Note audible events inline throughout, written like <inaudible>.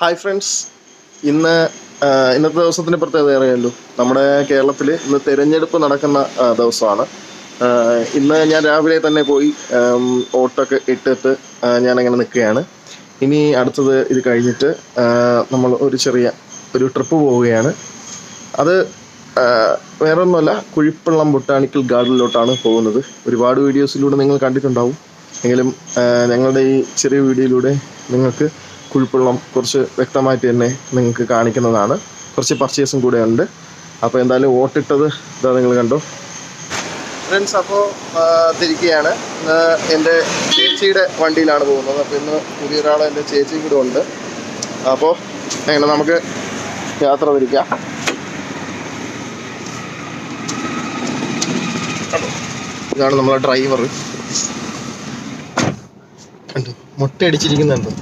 Hi friends. ഇന്ന് ഇന്നത്തെ ദിവസത്തിന് പ്രത്യേകത അറിയാമല്ലോ നമ്മുടെ കേരളത്തിൽ ഇന്ന് തിരഞ്ഞെടുപ്പ് നടക്കുന്ന ദിവസമാണ്. ഇന്ന് ഞാൻ രാവിലെ തന്നെ പോയി ഓട്ടൊക്കെ ഇട്ടിട്ട് ഞാനങ്ങനെ നിൽക്കുകയാണ്. ഇനി അടുത്തത് ഇത് കഴിഞ്ഞിട്ട് നമ്മൾ ഒരു ചെറിയ ഒരു ട്രിപ്പ് പോവുകയാണ്. അത് വേറൊന്നുമല്ല കുഴിപ്പള്ളം ബൊട്ടാണിക്കൽ ഗാർഡനിലോട്ടാണ് പോകുന്നത്. ഒരുപാട് വീഡിയോസിലൂടെ നിങ്ങൾ കണ്ടിട്ടുണ്ടാവും. എങ്കിലും ഞങ്ങളുടെ ഈ ചെറിയ വീഡിയോയിലൂടെ നിങ്ങൾക്ക് കുഴിപ്പള്ളം കുറച്ച് വ്യക്തമായിട്ട് തന്നെ നിങ്ങൾക്ക് കാണിക്കുന്നതാണ്. കുറച്ച് പർച്ചേസും കൂടെ ഉണ്ട് അപ്പോൾ എന്തായാലും വോട്ടിട്ടത് ഇതാ നിങ്ങൾ കണ്ടു. ഫ്രണ്ട്സ് അപ്പോൾ തിരിക്കുകയാണ്. ഇന്ന് എന്റെ ചേച്ചിയുടെ വണ്ടിയിലാണ് പോകുന്നത്. അപ്പോൾ ഇന്ന് പുതിയൊരാൾ എന്റെ ചേച്ചിയും കൂടെ ഉണ്ട്. അപ്പോൾ എങ്ങനെ നമുക്ക് യാത്ര തിരിക്കാം. ഇതാണ് നമ്മളെ ഡ്രൈവർ കണ്ടോ മുട്ട അടിച്ചിരിക്കുന്നുണ്ടോ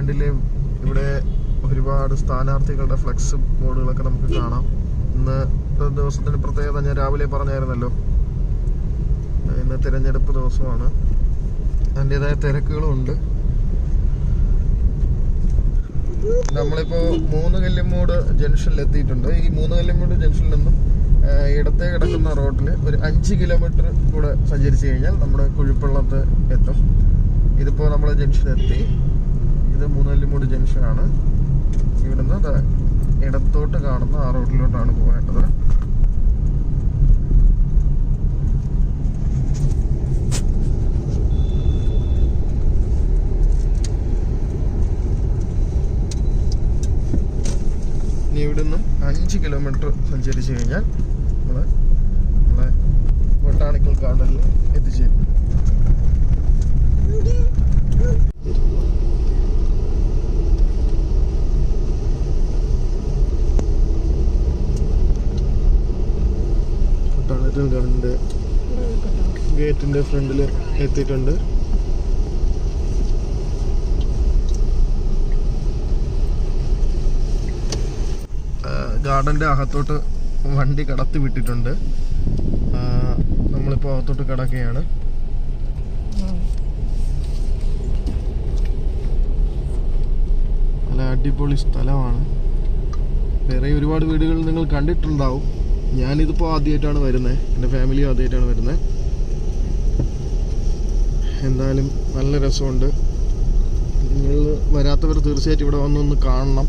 വേണ്ടിൽ ഇവിടെ ഒരുപാട് സ്ഥാനാർത്ഥികളുടെ ഫ്ലെക്സ് ബോർഡുകളൊക്കെ നമുക്ക് കാണാം. ഇന്ന് ദിവസത്തിന് പ്രത്യേകത ഞാൻ രാവിലെ പറഞ്ഞായിരുന്നല്ലോ. ഇന്ന് തിരഞ്ഞെടുപ്പ് ദിവസമാണ്. അതിന്റെതായ തിരക്കുകളും ഉണ്ട്. നമ്മളിപ്പോ മൂന്ന് കല്ലിമൂട് ജംഗ്ഷനിൽ എത്തിയിട്ടുണ്ട്. ഈ മൂന്ന് കല്ലിമൂട് ജംഗ്ഷനിൽ നിന്നും ഇടത്തെ കിടക്കുന്ന റോഡിൽ ഒരു അഞ്ച് കിലോമീറ്റർ കൂടെ സഞ്ചരിച്ചു കഴിഞ്ഞാൽ നമ്മുടെ കുഴിപ്പള്ളത്ത് എത്തും. ഇതിപ്പോ നമ്മൾ ജംഗ്ഷനിൽ എത്തി ഇത് മൂന്നല്ലിമൂട് ജംഗ്ഷനാണ്. ഇവിടുന്ന് ഇടത്തോട്ട് കാണുന്ന ആ റോഡിലോട്ടാണ് പോകേണ്ടത് ഇനി ഇവിടുന്ന് അഞ്ച് കിലോമീറ്റർ സഞ്ചരിച്ചു കഴിഞ്ഞാൽ നമ്മൾ നമ്മളെ ബൊട്ടാണിക്കൽ ഗാർഡനിൽ എത്തിച്ചേരും. ബൊട്ടാണിക്കൽ ഗാർഡന്റെ ഗേറ്റിന്റെ ഫ്രണ്ടിൽ എത്തിയിട്ടുണ്ട്. ഗാർഡന്റെ അകത്തോട്ട് വണ്ടി കടത്തി വിട്ടിട്ടുണ്ട്. നമ്മളിപ്പോൾ അകത്തോട്ട് കിടക്കുകയാണ്. നല്ല അടിപൊളി സ്ഥലമാണ്. വേറെ ഒരുപാട് വീടുകൾ നിങ്ങൾ കണ്ടിട്ടുണ്ടാവും. ഞാനിതിപ്പോൾ ആദ്യമായിട്ടാണ് വരുന്നത് എന്റെ ഫാമിലി ആദ്യമായിട്ടാണ് വരുന്നത് എന്തായാലും നല്ല രസമുണ്ട്. നിങ്ങൾ വരാത്തവർ തീർച്ചയായിട്ടും ഇവിടെ വന്നൊന്ന് കാണണം.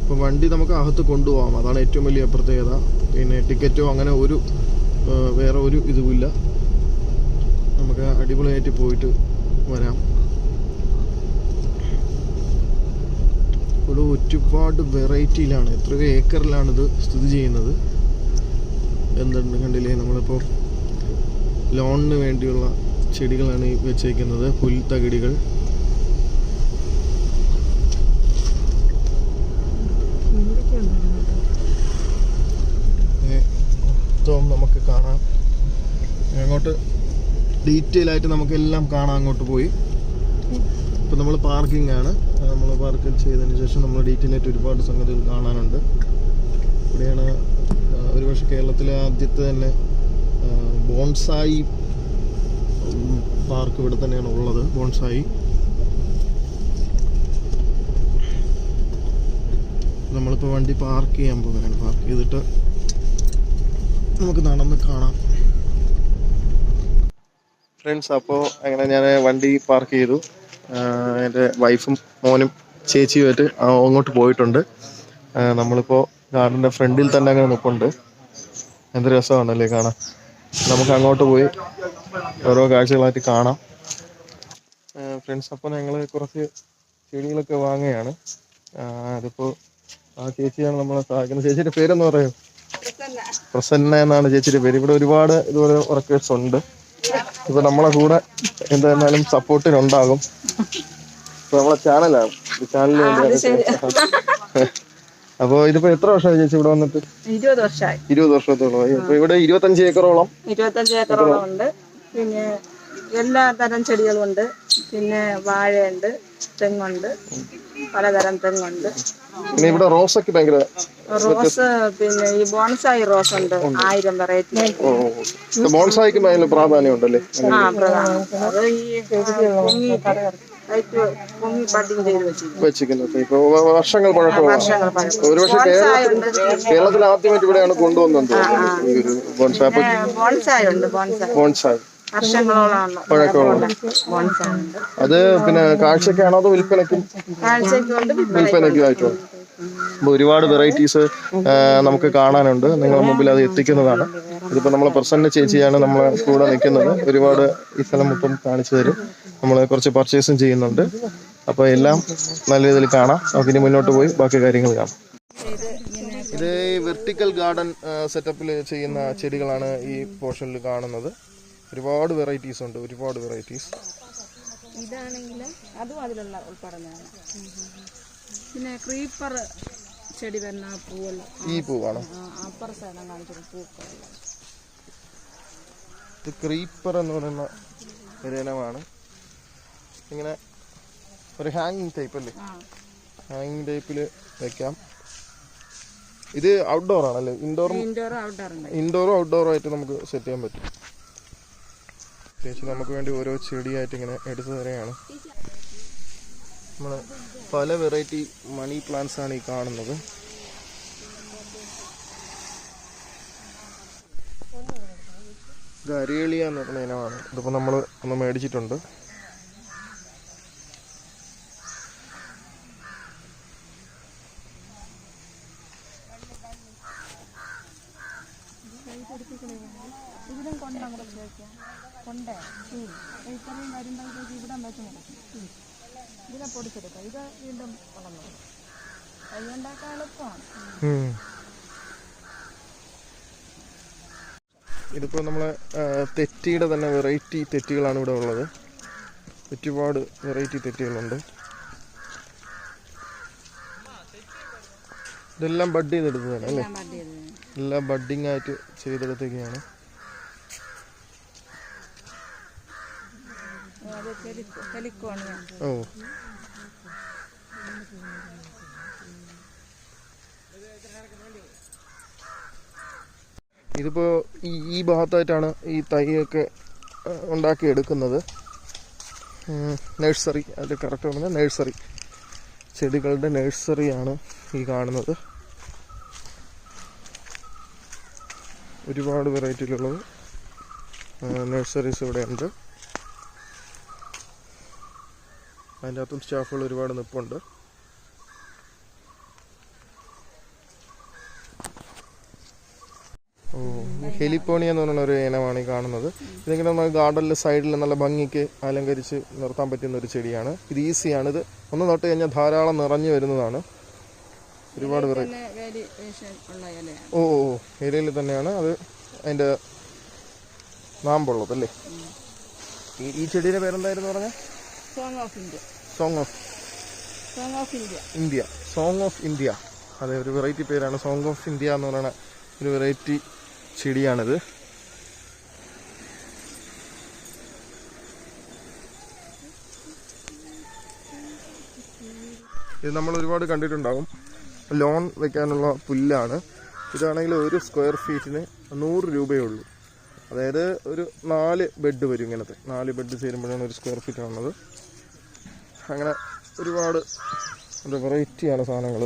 ഇപ്പോൾ വണ്ടി നമുക്ക് അകത്ത് കൊണ്ടുപോകാം അതാണ് ഏറ്റവും വലിയ പ്രത്യേകത. പിന്നെ ടിക്കറ്റോ അങ്ങനെ ഒരു വേറെ ഒരു ഇതുമില്ല. നമുക്ക് അടിപൊളിയായിട്ട് പോയിട്ട് വരാം. ഇവിടെ ഒരുപാട് വെറൈറ്റിയിലാണ് എത്രയോ ഏക്കറിലാണിത് സ്ഥിതി ചെയ്യുന്നത്. എന്തുണ്ട് കണ്ടില്ലേ? നമ്മളിപ്പോൾ ലോണിന് വേണ്ടിയുള്ള ചെടികളാണ് ഈ വെച്ചേക്കുന്നത് പുൽത്തകിടികൾ മൊത്തവും നമുക്ക് കാണാം. അങ്ങോട്ട് ഡീറ്റെയിൽ ആയിട്ട് നമുക്കെല്ലാം കാണാം അങ്ങോട്ട് പോയി. ഇപ്പം നമ്മൾ പാർക്കിംഗ് ആണ്. നമ്മൾ പാർക്ക് ചെയ്തതിന് ശേഷം നമ്മൾ ഡീറ്റെയിൽ ആയിട്ട് ഒരുപാട് സംഗതികൾ കാണാനുണ്ട്. ഇവിടെയാണ് ഒരുപക്ഷെ കേരളത്തിലെ ആദ്യത്തെ തന്നെ ബോൺസായി പാർക്ക് ഇവിടെ തന്നെയാണ് ഉള്ളത് ബോൺസായി. നമ്മളിപ്പോൾ വണ്ടി പാർക്ക് ചെയ്യാൻ പോവുകയാണ്. പാർക്ക് ചെയ്തിട്ട് നമുക്ക് നടന്ന് കാണാം. ഫ്രണ്ട്സ് അപ്പോൾ അങ്ങനെ ഞാൻ വണ്ടി പാർക്ക് ചെയ്തു. എന്റെ വൈഫും മോനും ചേച്ചിയുമായിട്ട് അങ്ങോട്ട് പോയിട്ടുണ്ട്. നമ്മളിപ്പോൾ ഗാർഡന്റെ ഫ്രണ്ടിൽ തന്നെ അങ്ങനെ നിൽപ്പുണ്ട് എന്ത് രസമാണല്ലേ കാണാൻ. നമുക്ക് അങ്ങോട്ട് പോയി ഓരോ കാഴ്ചകളായിട്ട് കാണാം. ഫ്രണ്ട്സ് അപ്പോൾ ഞങ്ങൾ കുറച്ച് ചെടികളൊക്കെ വാങ്ങുകയാണ്. അതിപ്പോൾ ആ ചേച്ചിയാണ് നമ്മളെ സഹായിക്കുന്നത്. ചേച്ചിയുടെ പേരെന്ന് പറയൂ പ്രസന്ന എന്നാണ് ചേച്ചിയുടെ പേര്. ഇവിടെ ഒരുപാട് ഇതുപോലെ വർക്കേഴ്സ് ഉണ്ട്. ഇപ്പൊ നമ്മളെ കൂടെ എന്തായിരുന്നാലും സപ്പോർട്ടിനുണ്ടാകും ഇപ്പൊ നമ്മളെ ചാനലാണ് ചാനലിന് വേണ്ടി അപ്പൊ ഇതിപ്പോ എത്ര വർഷമായി ചേച്ചി ഇവിടെ വന്നിട്ട്? ഇരുപത് വർഷമായി. ഇരുപത് വർഷത്തോളമായി അപ്പൊ ഇവിടെ ഇരുപത്തഞ്ച് ഏക്കറോളം. ഇരുപത്തഞ്ച് ഏക്കറോളം ഉണ്ട് പിന്നെ എല്ലാ തരം ചെടികളുണ്ട്. പിന്നെ വാഴയുണ്ട് തെങ്ങുണ്ട്. പലതരം തെങ്ങുണ്ട്. പിന്നെ ഇവിടെ ഒക്കെ ഭയങ്കര റോസ് പിന്നെ ഈ ബോൺസായി റോസ് ഉണ്ട്. ആയിരം വെറൈറ്റി. ബോൺസായിക്ക് ഭയങ്കര പ്രാധാന്യം ഉണ്ടല്ലേ ആ പ്രധാനം. അത് ഈ പൊങ്ങി ഹൈറ്റ് പൊങ്ങി ബഡിങ് ചെയ്ത് വെച്ചിരിക്കും വെച്ചിരിക്കുന്നത് ഇപ്പൊ വർഷങ്ങൾ ഒരുപക്ഷെ കേരളത്തിൽ ആദ്യമായിട്ട് ഇവിടെയാണ് കൊണ്ടുവന്നത് ബോൺസായ്. ഒരു ബോൺസായി. അത് പിന്നെ കാഴ്ചക്കാണോ അതോ വിൽപ്പനയ്ക്കും? കാഴ്ചയ്ക്കുണ്ട് വിൽപ്പനയ്ക്കും അപ്പൊ ഒരുപാട് വെറൈറ്റീസ് നമുക്ക് കാണാനുണ്ട്. നിങ്ങളുടെ മുമ്പിൽ അത് എത്തിക്കുന്നതാണ്. ഇതിപ്പോ നമ്മളെ പ്രസന്ന ചേച്ചിയാണ് നമ്മളെ കൂടെ നിൽക്കുന്നത്. ഒരുപാട് ഈ സ്ഥലം മൊത്തം കാണിച്ചു തരും. നമ്മൾ കുറച്ച് പർച്ചേസും ചെയ്യുന്നുണ്ട്. അപ്പൊ എല്ലാം നല്ല രീതിയിൽ കാണാം. നമുക്ക് ഇനി മുന്നോട്ട് പോയി ബാക്കി കാര്യങ്ങൾ കാണാം. ഇത് വെർട്ടിക്കൽ ഗാർഡൻ സെറ്റപ്പിൽ ചെയ്യുന്ന ചെടികളാണ് ഈ പോർഷനിൽ കാണുന്നത്. ഒരുപാട് വെറൈറ്റീസ് ഉണ്ട് ഒരുപാട് വെറൈറ്റീസ് ഇതാണെങ്കിൽ അതും അതിലുള്ള ഉൾപ്പെടുന്നതാണ് പിന്നെ ക്രീപ്പർ ചെടി വരുന്ന പൂവെല്ലാം. ഈ പൂവാണ് അപ്പർ സൈഡാണ് കാണിച്ചത് പൂക്കൾ ഇത് ക്രീപ്പർ എന്ന് പറയുന്ന ഒരു ഇനമാണ്. ഇങ്ങനെ ഒരു ഹാങ്ങിങ് ടൈപ്പ് അല്ലേ? ഹാങ്ങിങ് ടൈപ്പിൽ വെക്കാം. ഇത് ഔട്ട്ഡോർ ആണല്ലേ? ഇൻഡോറും ഇൻഡോറും ഔട്ട്ഡോറും ആയിട്ട് നമുക്ക് സെറ്റ് ചെയ്യാൻ പറ്റും. ചേച്ചി നമുക്ക് വേണ്ടി ഓരോ ചെടിയായിട്ട് ഇങ്ങനെ എടുത്തു തരികയാണ് നമ്മൾ പല വെറൈറ്റി മണി പ്ലാന്റ്സ് ആണ് ഈ കാണുന്നത്. ഇത് അരേളിയ പറയുന്ന ഇനമാണ്. ഇതിപ്പോൾ നമ്മൾ ഒന്ന് മേടിച്ചിട്ടുണ്ട്. ഇതിലും കൊണ്ട് നമ്മുടെ ചോദിക്കാം കൊണ്ടേ. ഇത്രയും വരുമ്പോഴത്തേക്ക് ഇവിടെ വെച്ച് മുടക്കും ഇതിനെ പൊടിച്ചെടുക്കാം ഇത് വീണ്ടും വളർന്നു കൈയുണ്ടാക്കാൻ എളുപ്പമാണ്. ഇതിപ്പോൾ നമ്മളെ തെറ്റിയുടെ തന്നെ വെറൈറ്റി തെറ്റികളാണ് ഇവിടെ ഉള്ളത്. ഒരുപാട് വെറൈറ്റി തെറ്റികളുണ്ട്. ഇതെല്ലാം ബഡ് ചെയ്തെടുത്തതാണ് അല്ലേ? എല്ലാം ബഡ്ഡിങ് ആയിട്ട് ചെയ്തെടുത്തൊക്കെയാണ് അത് ഹെലിക്കോ ഹെലിക്കോണ് ഞാൻ ഓ. ഇതിപ്പോ ഈ ഈ ഭാഗത്തായിട്ടാണ് ഈ തൈയൊക്കെ ആ, ഉണ്ടാക്കി എടുക്കുന്നത് നഴ്സറി അതിൽ കറക്റ്റ് പറഞ്ഞാൽ നഴ്സറി. ചെടികളുടെ നഴ്സറിയാണ് ഈ കാണുന്നത്. ഒരുപാട് വെറൈറ്റിയിലുള്ളത് നഴ്സറീസ് ഇവിടെ ഉണ്ട് അതിന്റെ അകത്തും സ്റ്റാഫുകൾ ഒരുപാട് നിൽപ്പുണ്ട് ഓ ഹെലിപ്പോണി എന്ന് പറയുന്ന ഒരു ഇനമാണ് ഈ കാണുന്നത്. ഇതെങ്കിലും നമ്മൾ ഗാർഡനിലെ സൈഡിൽ നല്ല ഭംഗിക്ക് അലങ്കരിച്ച് നിർത്താൻ പറ്റുന്ന ഒരു ചെടിയാണ്. ഇത് ഈസിയാണ്. ഇത് ഒന്ന് നട്ട് കഴിഞ്ഞാൽ ധാരാളം നിറഞ്ഞു വരുന്നതാണ്. ഒരുപാട് പേര് ഓ ഓ ഇലയിൽ ഏരിയയിൽ തന്നെയാണ്. അത് അതിന്റെ നാമ്പുള്ളത് അല്ലേ? ഈ ചെടിയുടെ പേരെന്തായിരുന്നു പറഞ്ഞ? Song of India song of song of India India song of India അതെ ഒരു വെറൈറ്റി പേരാണ്. സോങ് ഓഫ് ഇന്ത്യ എന്ന് പറയുന്ന ഒരു വെറൈറ്റി ചെടിയാണിത്. ഇത് നമ്മൾ ഒരുപാട് കണ്ടിട്ടുണ്ടാകും. ലോൺ വെക്കാനുള്ള പുല്ലാണ്. ഇതാണെങ്കിൽ ഒരു സ്ക്വയർ ഫീറ്റിന് നൂറ് രൂപയേ ഉള്ളൂ. അതായത് ഒരു നാല് ബെഡ് വരും ഇങ്ങനത്തെ. നാല് ബെഡ് ചേരുമ്പോഴാണ് ഒരു സ്ക്വയർ ഫീറ്റ് ആവുന്നത്. അങ്ങനെ ഒരുപാട് ഒരു വെറൈറ്റിയാണ് സാധനങ്ങൾ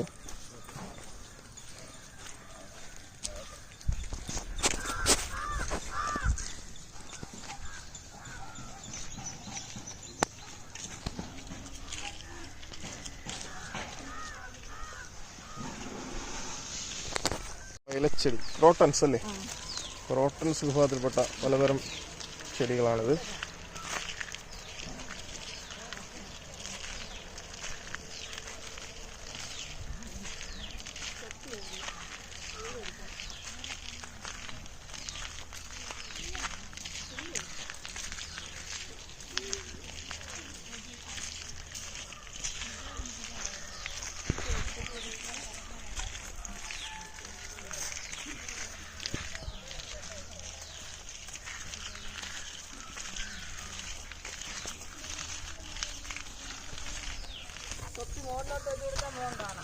ഇലച്ചെടി റോട്ടൻസ് അല്ലേ? റോട്ടൻസ് വിഭാഗത്തിൽപ്പെട്ട പലതരം ചെടികളാണിത്.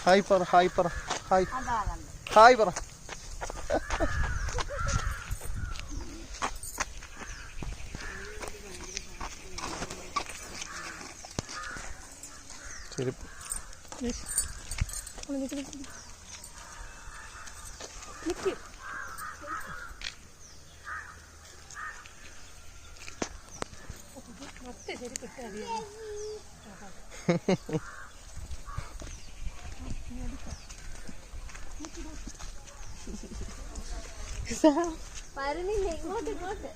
ഹായ് പറ ഹായ് പറ ഹായ്. ഹായ് പറ. ചെരുപ്പ് <laughs> വരുന്നില്ല ഇങ്ങോട്ട് ഇങ്ങോട്ട്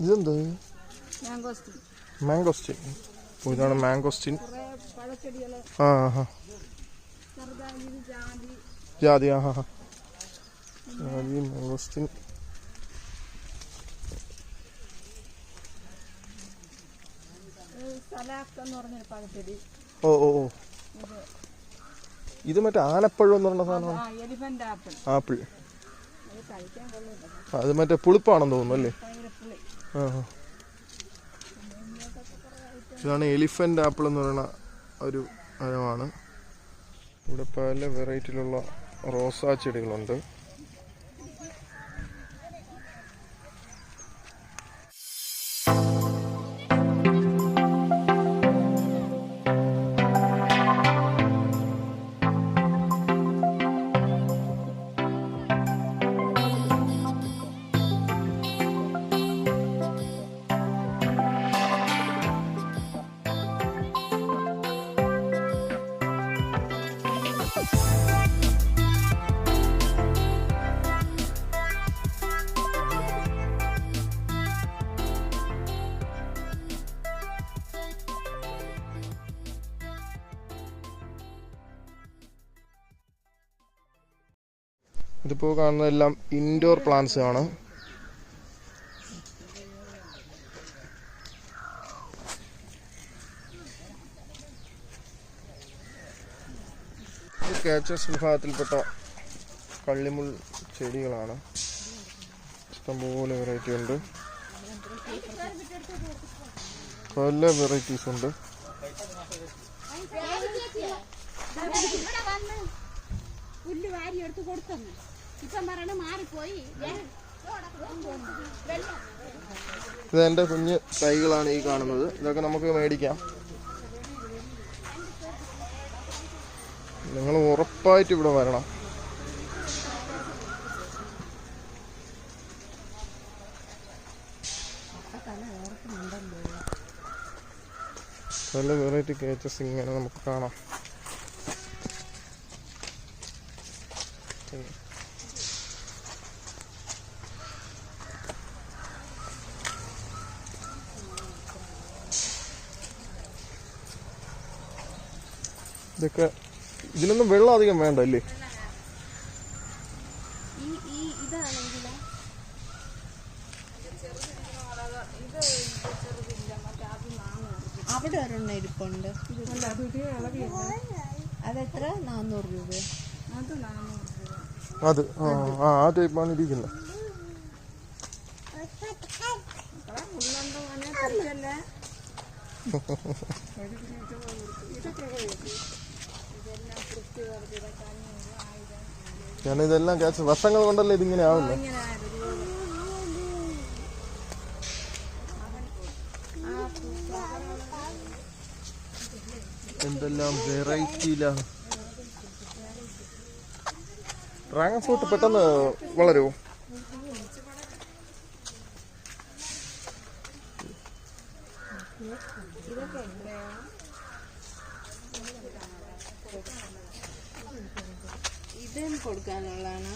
ഇതെന്ത് മാംഗോസ്റ്റിൻ ഓ ഇതാണ് മാംഗോസ്റ്റിൻ കുറെ പഴച്ചെടികൾ. ആ ചെറുതായി ജാതി ആ ഹാ ഹാ ജാതി മാംഗോസ്റ്റിൻ പറഞ്ഞൊരു ഓ ഓ ഓ. ഇത് മറ്റേ ആനപ്പഴം എന്ന് പറഞ്ഞ സാധനമാണ് ആപ്പിൾ. അത് മറ്റേ പുളിപ്പാണെന്ന് തോന്നുന്നു അല്ലേ? ആ. ഇതാണ് എലിഫന്റ് ആപ്പിൾ എന്ന് പറയുന്ന ഒരു ഇനമാണ് ഇവിടെ പല വെറൈറ്റിയിലുള്ള റോസാ ചെടികളുണ്ട്. ഇതിപ്പോൾ കാണുന്നതെല്ലാം ഇൻഡോർ പ്ലാന്റ്സ് ആണ്. കാച്ചസ് വിഭാഗത്തിൽപ്പെട്ട കള്ളിമുൾ ചെടികളാണ്. ഇഷ്ടംപോലെ വെറൈറ്റി ഉണ്ട്. പല വെറൈറ്റീസ് ഉണ്ട്. പുല്ല് വാരി എടുത്ത് കൊടുത്തെന്ന്. ഇത് എന്റെ കുഞ്ഞ് തൈകളാണ് ഈ കാണുന്നത്. ഇതൊക്കെ നമുക്ക് മേടിക്കാം. നിങ്ങൾ ഉറപ്പായിട്ട് ഇവിടെ വരണം. പല വെറൈറ്റി കേച്ചസ് ഇങ്ങനെ നമുക്ക് കാണാം. ഇതൊക്കെ ഇതിനൊന്നും വെള്ളം അധികം വേണ്ട അല്ലേ? അവിടെ ഒരെണ്ണം ഇരിപ്പുണ്ട്. അതെത്ര? നാന്നൂറ് രൂപ. അത് ആ ആ ടൈപ്പാണ് ഇരിക്കുന്നത്. <laughs> ഞാൻ ഇതെല്ലാം കാച്ച് വർഷങ്ങൾ കൊണ്ടല്ലേ ഇതിങ്ങനെ ആവുന്നത് എന്തെല്ലാം വെറൈറ്റിയിലാണ്? ഡ്രാഗൺ ഫ്രൂട്ട് പെട്ടെന്ന് വളരുമോ ഇതും കൊടുക്കാനുള്ളതാണ്.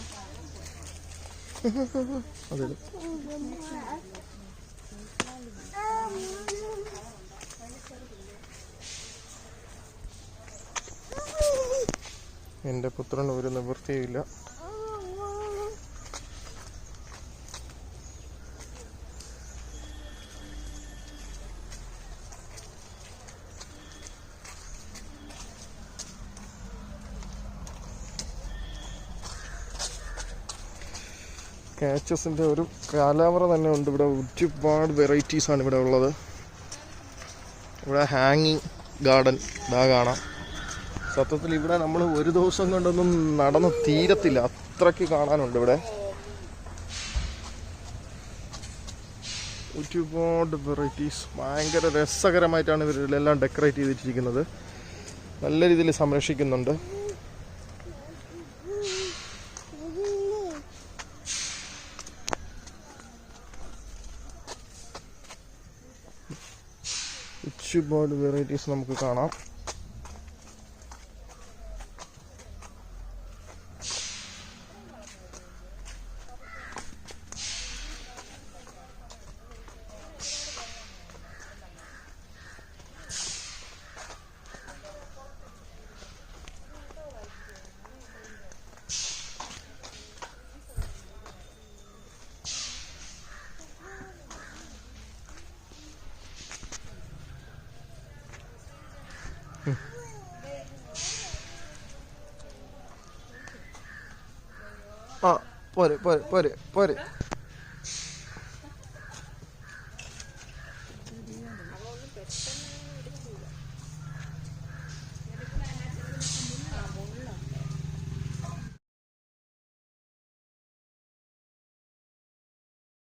എന്റെ പുത്രന് ഒരു നിവൃത്തിയില്ല എച്ച് എസിന്റെ ഒരു കാലാവറ തന്നെ ഉണ്ട് ഇവിടെ. ഒരുപാട് വെറൈറ്റീസാണ് ഇവിടെ ഉള്ളത്. ഇവിടെ ഹാങ്ങിങ് ഗാർഡൻ ഇതാ കാണാം. സത്യത്തിൽ ഇവിടെ നമ്മൾ ഒരു ദിവസം കൊണ്ടൊന്നും നടന്ന് തീരത്തില്ല. അത്രയ്ക്ക് കാണാനുണ്ട് ഇവിടെ. ഒരുപാട് വെറൈറ്റീസ് ഭയങ്കര രസകരമായിട്ടാണ് ഇവരിലെല്ലാം ഡെക്കറേറ്റ് ചെയ്തിട്ടിരിക്കുന്നത്. നല്ല രീതിയിൽ സംരക്ഷിക്കുന്നുണ്ട്. ഒരുപാട് വെറൈറ്റീസ് നമുക്ക് കാണാം. ആ പോരെ പോരെ പോരെ പോരെ